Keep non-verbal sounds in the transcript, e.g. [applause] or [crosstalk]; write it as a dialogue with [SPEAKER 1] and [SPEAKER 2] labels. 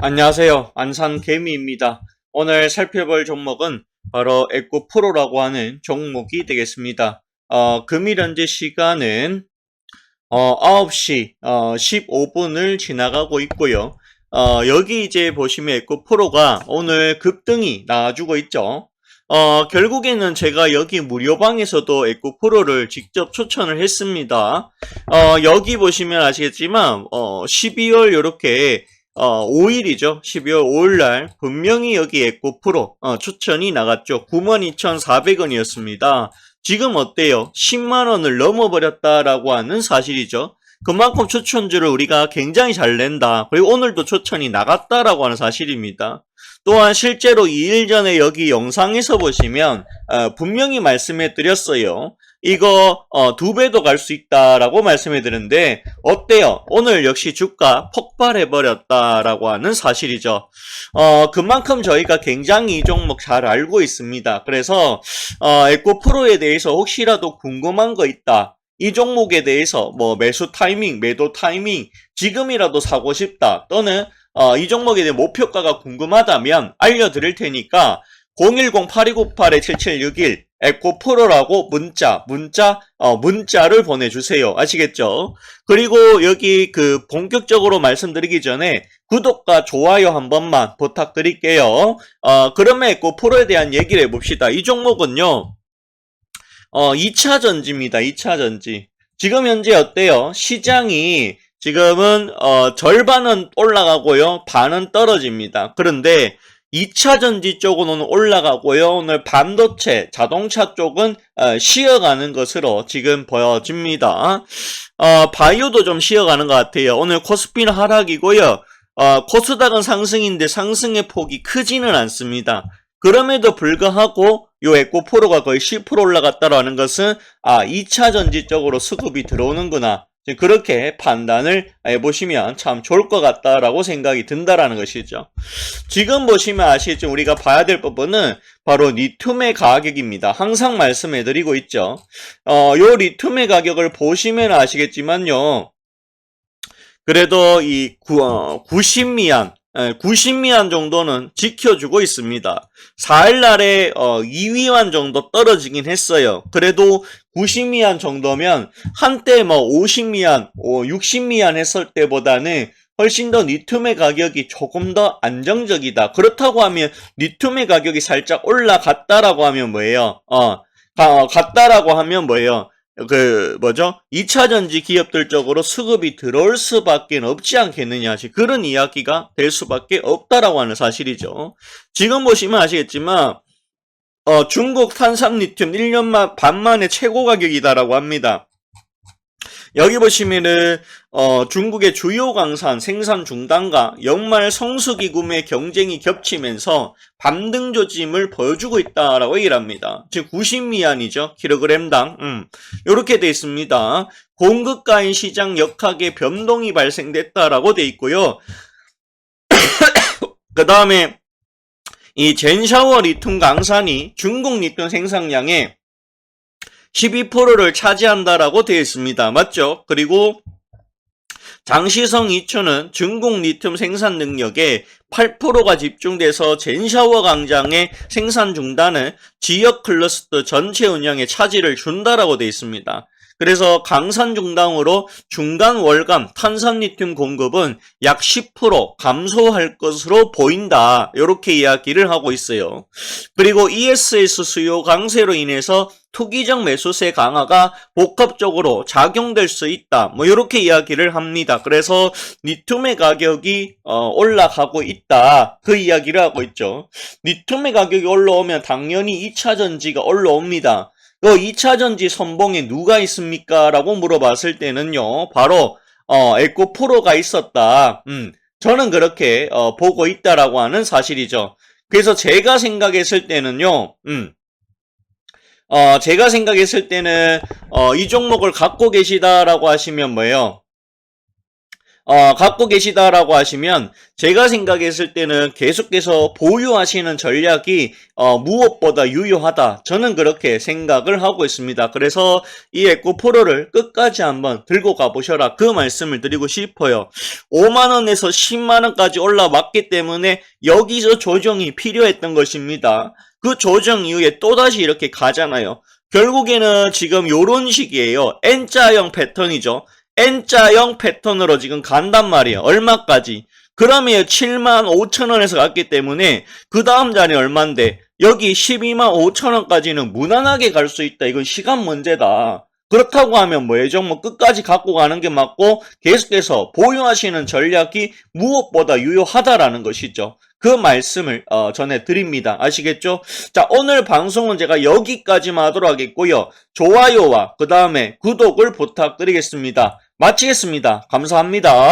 [SPEAKER 1] 안녕하세요. 안산 개미입니다. 오늘 살펴볼 종목은 바로 에코 프로라고 하는 종목이 되겠습니다. 어, 금일 현재 시간은 어, 9시 어, 15분을 지나가고 있고요. 어, 여기 이제 보시면 에코 프로가 오늘 급등이 나와주고 있죠. 어, 결국에는 제가 여기 무료방에서도 에코 프로를 직접 추천을 했습니다. 어, 여기 보시면 아시겠지만, 어, 12월 요렇게 어, 5일이죠. 12월 5일날 분명히 여기 에코 프로 어, 추천이 나갔죠. 92,400원이었습니다. 지금 어때요? 10만원을 넘어버렸다라고 하는 사실이죠. 그만큼 추천주를 우리가 굉장히 잘 낸다. 그리고 오늘도 추천이 나갔다라고 하는 사실입니다. 또한 실제로 2일 전에 여기 영상에서 보시면 어, 분명히 말씀해 드렸어요. 이거 어, 두 배도 갈 수 있다라고 말씀해 드렸는데 어때요? 오늘 역시 주가 폭발해 버렸다라고 하는 사실이죠. 어, 그만큼 저희가 굉장히 이 종목 잘 알고 있습니다. 그래서 어, 에코 프로에 대해서 혹시라도 궁금한 거 있다. 이 종목에 대해서 뭐 매수 타이밍, 매도 타이밍, 지금이라도 사고 싶다. 또는 어, 이 종목에 대한 목표가가 궁금하다면 알려드릴 테니까 010-8298-7761 에코 프로라고 문자, 문자, 어, 문자를 보내주세요. 아시겠죠? 그리고 여기 그 본격적으로 말씀드리기 전에 구독과 좋아요 한 번만 부탁드릴게요. 어, 그러면 에코 프로에 대한 얘기를 해봅시다. 이 종목은요, 어, 2차 전지입니다. 2차 전지. 지금 현재 어때요? 시장이 지금은 어, 절반은 올라가고요. 반은 떨어집니다. 그런데 2차 전지 쪽은 오늘 올라가고요. 오늘 반도체, 자동차 쪽은 어, 쉬어가는 것으로 지금 보여집니다. 어, 바이오도 좀 쉬어가는 것 같아요. 오늘 코스피는 하락이고요. 어, 코스닥은 상승인데 상승의 폭이 크지는 않습니다. 그럼에도 불구하고 요 에코프로가 거의 10% 올라갔다라는 것은 아 2차 전지 쪽으로 수급이 들어오는구나 그렇게 판단을 해보시면 참 좋을 것 같다라고 생각이 든다라는 것이죠. 지금 보시면 아시겠죠? 우리가 봐야 될 부분은 바로 리튬의 가격입니다. 항상 말씀해드리고 있죠. 어, 요 리튬의 가격을 보시면 아시겠지만요. 그래도 이 구, 어, 90미안 90미안 정도는 지켜주고 있습니다. 4일날에 어, 2위안 정도 떨어지긴 했어요. 그래도 90미안 정도면 한때 뭐 50미안, 60미안 했을 때보다는 훨씬 더 리튬의 가격이 조금 더 안정적이다. 그렇다고 하면 리튬의 가격이 살짝 올라갔다라고 하면 뭐예요? 어, 갔다라고 하면 뭐예요? 그 뭐죠? 2차 전지 기업들 쪽으로 수급이 들어올 수밖에 없지 않겠느냐 그런 이야기가 될 수밖에 없다라고 하는 사실이죠. 지금 보시면 아시겠지만 어, 중국 탄산 리튬 1년 반 만에 최고 가격이다라고 합니다. 여기 보시면은 어, 중국의 주요 강산 생산 중단과 연말 성수기 구매 경쟁이 겹치면서 반등 조짐을 보여주고 있다라고 얘기를 합니다. 즉 90미안이죠. 킬로그램당. 음. 이렇게 돼 있습니다. 공급가인 시장 역학의 변동이 발생됐다라고 돼 있고요. [coughs] 그 다음에 이 젠샤워 리튬 강산이 중국 리튬 생산량의 12%를 차지한다라고 되어 있습니다. 맞죠? 그리고 장시성 이추는 중국 리튬 생산 능력의 8%가 집중돼서 젠샤워 강장의 생산 중단은 지역 클러스터 전체 운영에 차질을 준다라고 되어 있습니다. 그래서 강산 중단으로 중간 월감 탄산리튬 공급은 약 10% 감소할 것으로 보인다. 이렇게 이야기를 하고 있어요. 그리고 ESS 수요 강세로 인해서 투기적 매수세 강화가 복합적으로 작용될 수 있다. 뭐 이렇게 이야기를 합니다. 그래서 리튬의 가격이 어, 올라가고 있다. 그 이야기를 하고 있죠. 리튬의 가격이 올라오면 당연히 2차 전지가 올라옵니다. 그 2차 전지 선봉에 누가 있습니까? 라고 물어봤을 때는요, 바로, 어, 에코프로가 있었다. 음, 저는 그렇게, 어, 보고 있다라고 하는 사실이죠. 그래서 제가 생각했을 때는요, 음, 어, 제가 생각했을 때는, 어, 이 종목을 갖고 계시다라고 하시면 뭐예요? 어, 갖고 계시다라고 하시면 제가 생각했을 때는 계속해서 보유하시는 전략이 어, 무엇보다 유효하다. 저는 그렇게 생각을 하고 있습니다. 그래서 이 에코 프로를 끝까지 한번 들고 가보셔라. 그 말씀을 드리고 싶어요. 5만원에서 10만원까지 올라왔기 때문에 여기서 조정이 필요했던 것입니다. 그 조정 이후에 또다시 이렇게 가잖아요. 결국에는 지금 요런 식이에요. N자형 패턴이죠. N자형 패턴으로 지금 간단 말이에요. 얼마까지? 그러면 7만 5천 원에서 갔기 때문에 그 다음 자리 얼만데 여기 12만 5천 원까지는 무난하게 갈 수 있다. 이건 시간 문제다. 그렇다고 하면 뭐 예정뭐 끝까지 갖고 가는 게 맞고 계속해서 보유하시는 전략이 무엇보다 유효하다라는 것이죠. 그 말씀을 어, 전해드립니다. 아시겠죠? 자 오늘 방송은 제가 여기까지만 하도록 하겠고요. 좋아요와 그 다음에 구독을 부탁드리겠습니다. 마치겠습니다. 감사합니다.